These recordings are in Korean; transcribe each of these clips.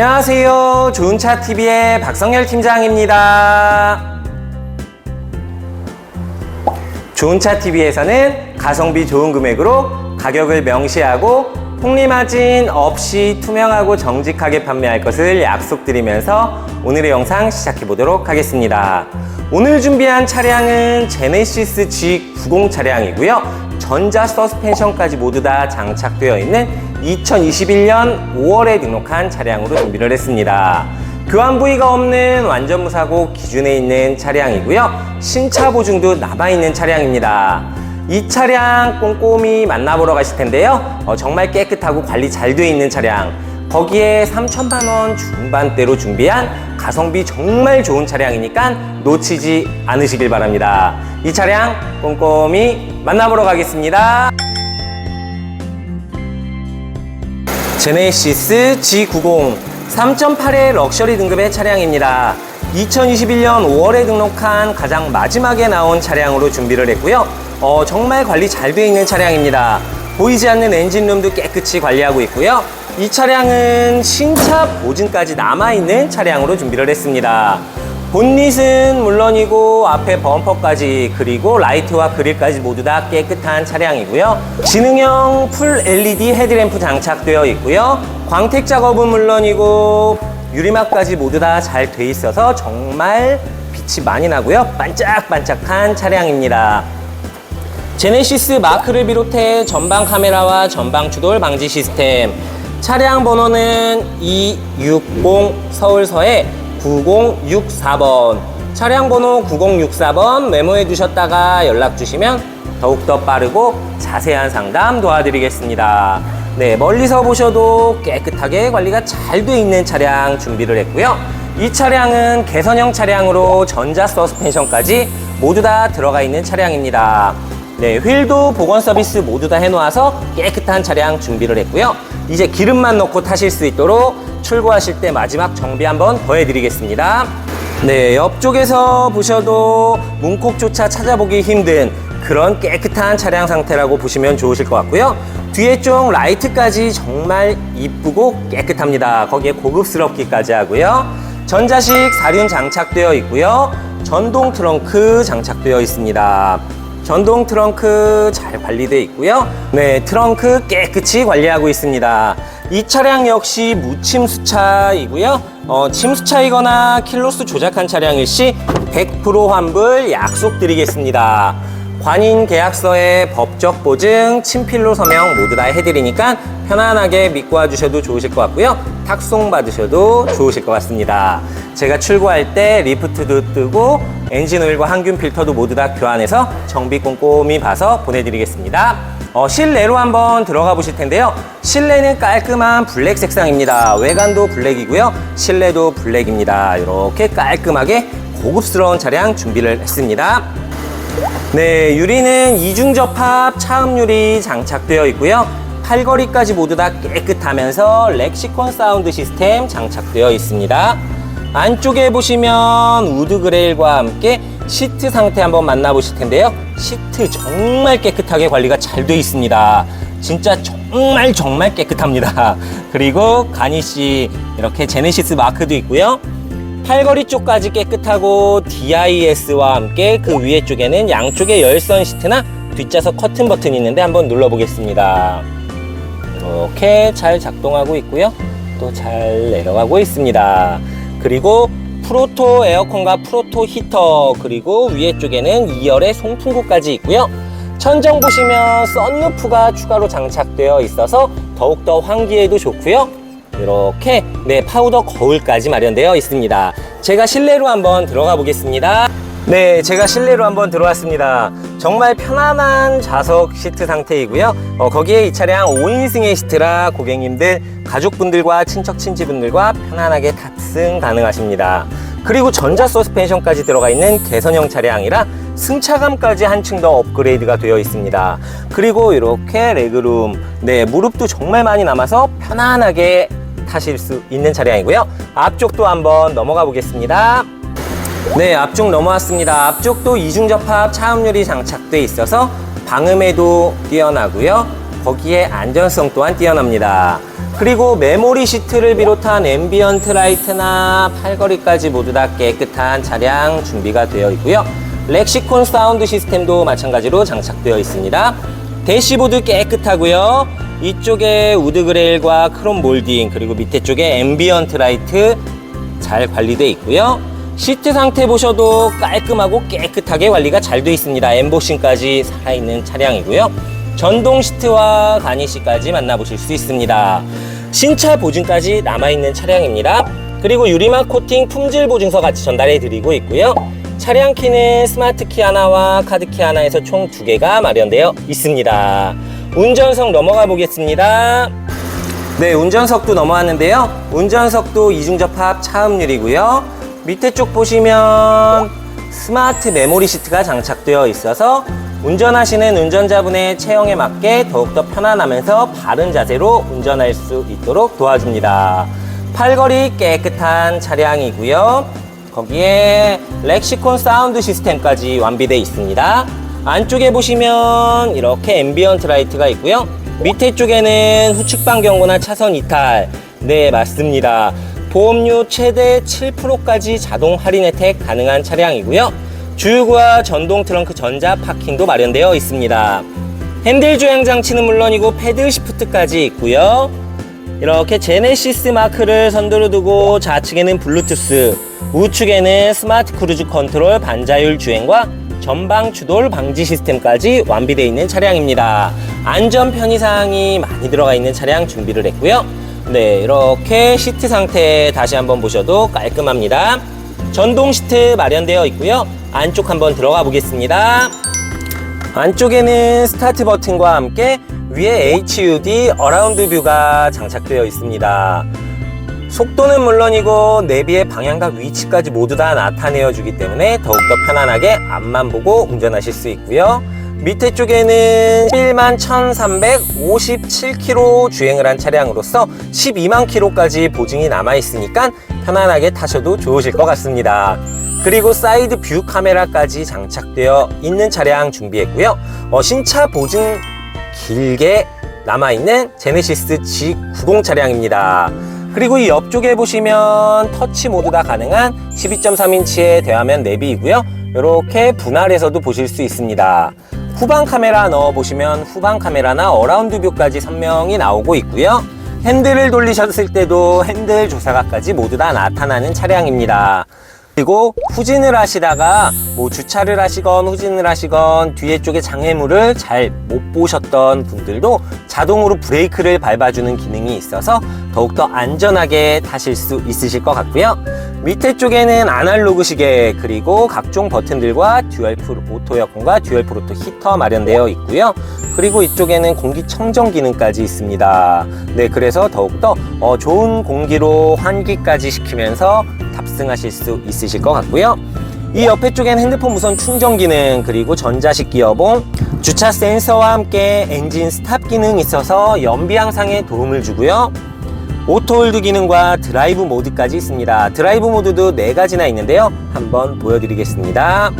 안녕하세요. 좋은차TV의 박성열 팀장입니다. 좋은차TV에서는 가성비 좋은 금액으로 가격을 명시하고 폭리마진 없이 투명하고 정직하게 판매할 것을 약속드리면서 오늘의 영상 시작해 보도록 하겠습니다. 오늘 준비한 차량은 제네시스 G90 차량이고요. 전자 서스펜션까지 모두 다 장착되어 있는 2021년 5월에 등록한 차량으로 준비를 했습니다. 교환 부위가 없는 완전 무사고 기준에 있는 차량이고요. 신차 보증도 남아 있는 차량입니다. 이 차량 꼼꼼히 만나보러 가실 텐데요. 어, 정말 깨끗하고 관리 잘 되어 있는 차량. 거기에 3천만 원 중반대로 준비한 가성비 정말 좋은 차량이니까 놓치지 않으시길 바랍니다. 이 차량 꼼꼼히 만나보러 가겠습니다. 제네시스 G90 3.8의 럭셔리 등급의 차량입니다. 2021년 5월에 등록한 가장 마지막에 나온 차량으로 준비를 했고요. 어, 정말 관리 잘 되어 있는 차량입니다. 보이지 않는 엔진룸도 깨끗이 관리하고 있고요. 이 차량은 신차 보증까지 남아있는 차량으로 준비를 했습니다. 본닛은 물론이고 앞에 범퍼까지 그리고 라이트와 그릴까지 모두 다 깨끗한 차량이고요. 지능형 풀 LED 헤드램프 장착되어 있고요. 광택 작업은 물론이고 유리막까지 모두 다 잘 돼 있어서 정말 빛이 많이 나고요. 반짝반짝한 차량입니다. 제네시스 마크를 비롯해 전방 카메라와 전방 추돌 방지 시스템 차량 번호는 260 서울서에 9064번 차량 번호 9064번 메모해 두셨다가 연락 주시면 더욱더 빠르고 자세한 상담 도와드리겠습니다. 네, 멀리서 보셔도 깨끗하게 관리가 잘 돼 있는 차량 준비를 했고요. 이 차량은 개선형 차량으로 전자 서스펜션까지 모두 다 들어가 있는 차량입니다. 네, 휠도 보건 서비스 모두 다 해놓아서 깨끗한 차량 준비를 했고요. 이제 기름만 넣고 타실 수 있도록 출고하실 때 마지막 정비 한번 더 해드리겠습니다. 네, 옆쪽에서 보셔도 문콕조차 찾아보기 힘든 그런 깨끗한 차량 상태라고 보시면 좋으실 것 같고요. 뒤에 쪽 라이트까지 정말 이쁘고 깨끗합니다. 거기에 고급스럽기까지 하고요. 전자식 사륜 장착되어 있고요. 전동 트렁크 장착되어 있습니다. 전동 트렁크 잘 관리되어 있고요. 네, 트렁크 깨끗이 관리하고 있습니다. 이 차량 역시 무침 수차이고요. 어, 침수차이거나 킬로수 조작한 차량일 시 100% 환불 약속드리겠습니다. 관인 계약서에 법적 보증, 친필로 서명 모두 다 해드리니까 편안하게 믿고 와주셔도 좋으실 것 같고요. 탁송 받으셔도 좋으실 것 같습니다. 제가 출고할 때 리프트도 뜨고 엔진 오일과 항균 필터도 모두 다 교환해서 정비 꼼꼼히 봐서 보내드리겠습니다. 어, 실내로 한번 들어가 보실 텐데요. 실내는 깔끔한 블랙 색상입니다. 외관도 블랙이고요. 실내도 블랙입니다. 이렇게 깔끔하게 고급스러운 차량 준비를 했습니다. 네, 유리는 이중 접합 차음 유리 장착되어 있고요. 팔걸이까지 모두 다 깨끗하면서 렉시콘 사운드 시스템 장착되어 있습니다. 안쪽에 보시면 우드 그레일과 함께 시트 상태 한번 만나보실 텐데요. 시트 정말 깨끗하게 관리가 잘 되어 있습니다. 진짜 정말 정말 깨끗합니다. 그리고 가니시 이렇게 제네시스 마크도 있고요. 팔걸이 쪽까지 깨끗하고 DIS와 함께 그 위에 쪽에는 양쪽에 열선 시트나 뒷좌석 커튼 버튼이 있는데 한번 눌러보겠습니다. 이렇게 잘 작동하고 있고요. 또 잘 내려가고 있습니다. 그리고 프로토 에어컨과 프로토 히터 그리고 위에 쪽에는 2열의 송풍구까지 있고요. 천정 보시면 썬루프가 추가로 장착되어 있어서 더욱더 환기에도 좋고요. 이렇게 네 파우더 거울까지 마련되어 있습니다. 제가 실내로 한번 들어가 보겠습니다. 네, 제가 실내로 한번 들어왔습니다. 정말 편안한 좌석 시트 상태이고요. 어, 거기에 이 차량 5인승의 시트라 고객님들, 가족분들과 친척 친지분들과 편안하게 탑승 가능하십니다. 그리고 전자 서스펜션까지 들어가 있는 개선형 차량이라 승차감까지 한층 더 업그레이드가 되어 있습니다. 그리고 이렇게 레그룸, 네, 무릎도 정말 많이 남아서 편안하게 타실 수 있는 차량이고요. 앞쪽도 한번 넘어가 보겠습니다. 네, 앞쪽 넘어왔습니다. 앞쪽도 이중 접합 차음유리 장착돼 있어서 방음에도 뛰어나고요. 거기에 안전성 또한 뛰어납니다. 그리고 메모리 시트를 비롯한 앰비언트 라이트나 팔걸이까지 모두 다 깨끗한 차량 준비가 되어 있고요. 렉시콘 사운드 시스템도 마찬가지로 장착되어 있습니다. 대시보드 깨끗하고요. 이쪽에 우드 그레일과 크롬 몰딩 그리고 밑에 쪽에 앰비언트 라이트 잘 관리되어 있고요. 시트 상태 보셔도 깔끔하고 깨끗하게 관리가 잘 되어 있습니다. 엠보싱까지 살아있는 차량이고요. 전동 시트와 가니시까지 만나보실 수 있습니다. 신차 보증까지 남아있는 차량입니다. 그리고 유리막 코팅 품질 보증서 같이 전달해 드리고 있고요. 차량 키는 스마트 키 하나와 카드 키 하나에서 총 두 개가 마련되어 있습니다. 운전석 넘어가 보겠습니다. 네, 운전석도 넘어왔는데요. 운전석도 이중접합 차음률이고요. 밑에 쪽 보시면 스마트 메모리 시트가 장착되어 있어서 운전하시는 운전자분의 체형에 맞게 더욱더 편안하면서 바른 자세로 운전할 수 있도록 도와줍니다. 팔걸이 깨끗한 차량이고요. 거기에 렉시콘 사운드 시스템까지 완비되어 있습니다. 안쪽에 보시면 이렇게 앰비언트 라이트가 있고요. 밑에 쪽에는 후측방 경고나 차선 이탈. 네, 맞습니다. 보험료 최대 7%까지 자동 할인 혜택 가능한 차량이고요. 주유구와 전동 트렁크 전자 파킹도 마련되어 있습니다. 핸들 조향 장치는 물론이고 패들 시프트까지 있고요. 이렇게 제네시스 마크를 선두로 두고 좌측에는 블루투스, 우측에는 스마트 크루즈 컨트롤 반자율 주행과 전방 추돌 방지 시스템까지 완비되어 있는 차량입니다. 안전 편의 사항이 많이 들어가 있는 차량 준비를 했고요. 네, 이렇게 시트 상태 다시 한번 보셔도 깔끔합니다. 전동 시트 마련되어 있고요. 안쪽 한번 들어가 보겠습니다. 안쪽에는 스타트 버튼과 함께 위에 HUD 어라운드 뷰가 장착되어 있습니다. 속도는 물론이고 내비의 방향과 위치까지 모두 다 나타내어 주기 때문에 더욱더 편안하게 앞만 보고 운전하실 수 있고요. 밑에 쪽에는 11만 1357km 주행을 한 차량으로서 12만 km까지 보증이 남아 있으니까 편안하게 타셔도 좋으실 것 같습니다. 그리고 사이드 뷰 카메라까지 장착되어 있는 차량 준비했고요. 어, 신차 보증 길게 남아있는 제네시스 G90 차량입니다. 그리고 이 옆쪽에 보시면 터치 모드 다 가능한 12.3인치의 대화면 내비이고요. 이렇게 분할해서도 보실 수 있습니다. 후방 카메라 넣어 보시면 후방 카메라나 어라운드 뷰까지 선명히 나오고 있고요. 핸들을 돌리셨을 때도 핸들 조사각까지 모두 다 나타나는 차량입니다. 그리고 후진을 하시다가 뭐 주차를 하시건 후진을 하시건 뒤에 쪽에 장애물을 잘 못 보셨던 분들도 자동으로 브레이크를 밟아주는 기능이 있어서 더욱더 안전하게 타실 수 있으실 것 같고요. 밑에 쪽에는 아날로그 시계 그리고 각종 버튼들과 듀얼 프로 오토 에어컨과 듀얼 프로토 히터 마련되어 있고요. 그리고 이쪽에는 공기 청정 기능까지 있습니다. 네, 그래서 더욱더 어, 좋은 공기로 환기까지 시키면서 탑승하실 수 있으실 것 같고요. 이 옆에 쪽엔 핸드폰 무선 충전 기능 그리고 전자식 기어봉 주차 센서와 함께 엔진 스탑 기능이 있어서 연비 향상에 도움을 주고요. 오토홀드 기능과 드라이브 모드까지 있습니다. 드라이브 모드도 네 가지나 있는데요. 한번 보여드리겠습니다.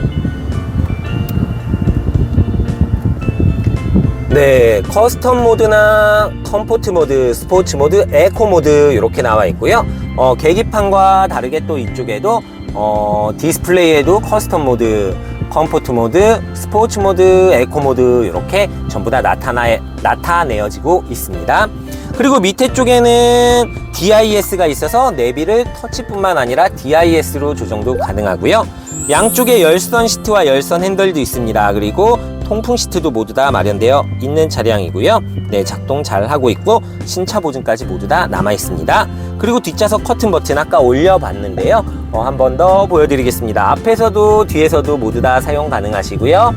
네, 커스텀 모드나 컴포트 모드, 스포츠 모드, 에코 모드 이렇게 나와 있고요. 어, 계기판과 다르게 또 이쪽에도 어, 디스플레이에도 커스텀 모드, 컴포트 모드, 스포츠 모드, 에코 모드 이렇게 전부 다 나타나, 나타내어지고 있습니다. 그리고 밑에 쪽에는 DIS가 있어서 내비를 터치뿐만 아니라 DIS로 조정도 가능하고요. 양쪽에 열선 시트와 열선 핸들도 있습니다. 그리고 통풍 시트도 모두 다 마련되어 있는 차량이고요. 네, 작동 잘 하고 있고 신차 보증까지 모두 다 남아 있습니다. 그리고 뒷좌석 커튼 버튼 아까 올려봤는데요. 어, 한 번 더 보여드리겠습니다. 앞에서도 뒤에서도 모두 다 사용 가능하시고요.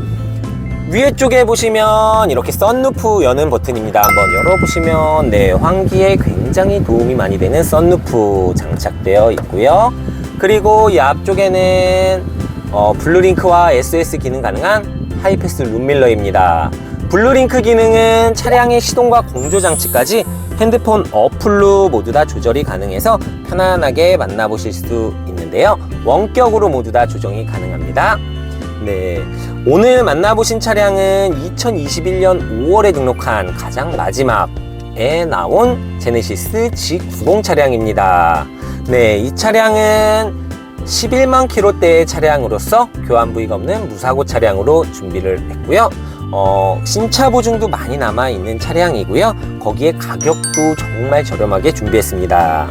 위에 쪽에 보시면 이렇게 썬루프 여는 버튼입니다. 한번 열어보시면 네 환기에 굉장히 도움이 많이 되는 썬루프 장착되어 있고요. 그리고 이 앞쪽에는 어, 블루링크와 SOS 기능 가능한 하이패스 룸밀러입니다. 블루링크 기능은 차량의 시동과 공조 장치까지 핸드폰 어플로 모두 다 조절이 가능해서 편안하게 만나보실 수 있는데요. 원격으로 모두 다 조정이 가능합니다. 네. 오늘 만나보신 차량은 2021년 5월에 등록한 가장 마지막 G90에 나온 제네시스 G90 차량입니다. 네, 이 차량은 11만 킬로대의 차량으로서 교환 부위가 없는 무사고 차량으로 준비를 했고요. 어, 신차 보증도 많이 남아 있는 차량이고요. 거기에 가격도 정말 저렴하게 준비했습니다.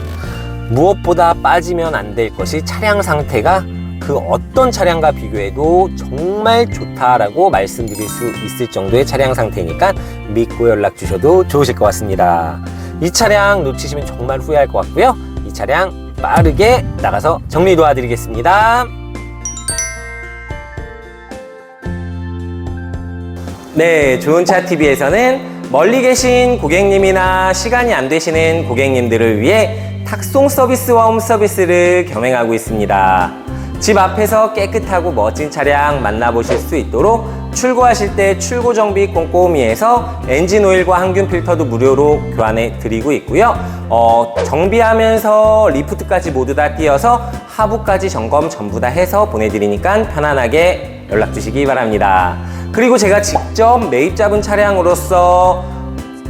무엇보다 빠지면 안 될 것이 차량 상태가 그 어떤 차량과 비교해도 정말 좋다라고 말씀드릴 수 있을 정도의 차량 상태니까 믿고 연락 주셔도 좋으실 것 같습니다. 이 차량 놓치시면 정말 후회할 것 같고요. 이 차량 빠르게 나가서 정리 도와드리겠습니다. 네, 좋은 차 TV에서는 멀리 계신 고객님이나 시간이 안 되시는 고객님들을 위해 탁송 서비스와 홈 서비스를 경행하고 있습니다. 집 앞에서 깨끗하고 멋진 차량 만나보실 수 있도록 출고하실 때 출고 정비 꼼꼼히 해서 엔진 오일과 항균 필터도 무료로 교환해 드리고 있고요. 어, 정비하면서 리프트까지 모두 다 띄어서 하부까지 점검 전부 다 해서 보내드리니까 편안하게 연락 주시기 바랍니다. 그리고 제가 직접 매입 잡은 차량으로서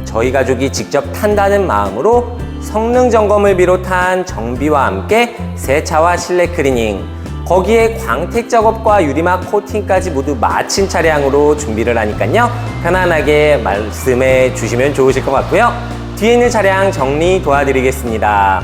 저희 가족이 직접 탄다는 마음으로 성능 점검을 비롯한 정비와 함께 세차와 실내 클리닝, 거기에 광택 작업과 유리막 코팅까지 모두 마친 차량으로 준비를 하니까요. 편안하게 말씀해 주시면 좋으실 것 같고요. 뒤에 있는 차량 정리 도와드리겠습니다.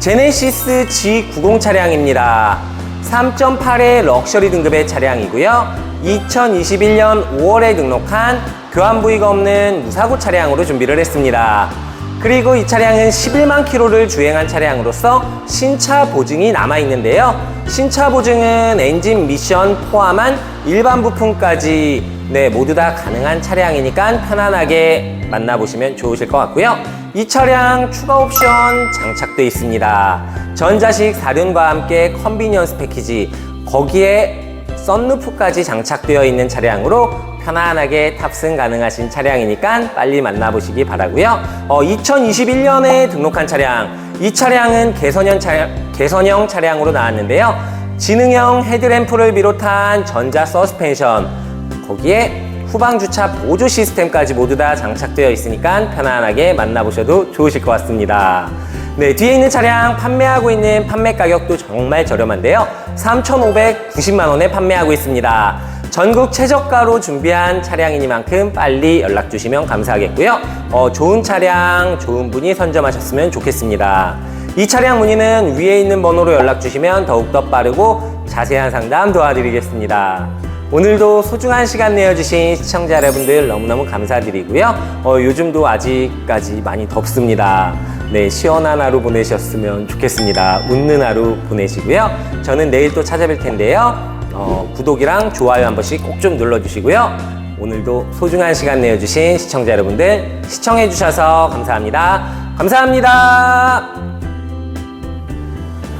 제네시스 G90 차량입니다. 3.8의 럭셔리 등급의 차량이고요. 2021년 5월에 등록한 교환 부위가 없는 무사고 차량으로 준비를 했습니다. 그리고 이 차량은 11만 킬로를 주행한 차량으로서 신차 보증이 남아 있는데요. 신차 보증은 엔진 미션 포함한 일반 부품까지 네, 모두 다 가능한 차량이니까 편안하게 만나보시면 좋으실 것 같고요. 이 차량 추가 옵션 장착되어 있습니다. 전자식 사륜과 함께 컨비니언스 패키지 거기에 썬루프까지 장착되어 있는 차량으로 편안하게 탑승 가능하신 차량이니까 빨리 만나보시기 바라고요. 어, 2021년에 등록한 차량, 이 차량은 개선형, 차, 개선형 차량으로 나왔는데요. 지능형 헤드램프를 비롯한 전자 서스펜션, 거기에 후방 주차 보조 시스템까지 모두 다 장착되어 있으니까 편안하게 만나보셔도 좋으실 것 같습니다. 네, 뒤에 있는 차량 판매하고 있는 판매 가격도 정말 저렴한데요. 3,590만 원에 판매하고 있습니다. 전국 최저가로 준비한 차량이니만큼 빨리 연락 주시면 감사하겠고요. 어, 좋은 차량, 좋은 분이 선점하셨으면 좋겠습니다. 이 차량 문의는 위에 있는 번호로 연락 주시면 더욱더 빠르고 자세한 상담 도와드리겠습니다. 오늘도 소중한 시간 내어주신 시청자 여러분들 너무너무 감사드리고요. 어, 요즘도 아직까지 많이 덥습니다. 네, 시원한 하루 보내셨으면 좋겠습니다. 웃는 하루 보내시고요. 저는 내일 또 찾아뵐 텐데요. 어, 구독이랑 좋아요 한 번씩 꼭 좀 눌러주시고요. 오늘도 소중한 시간 내어주신 시청자 여러분들 시청해주셔서 감사합니다. 감사합니다.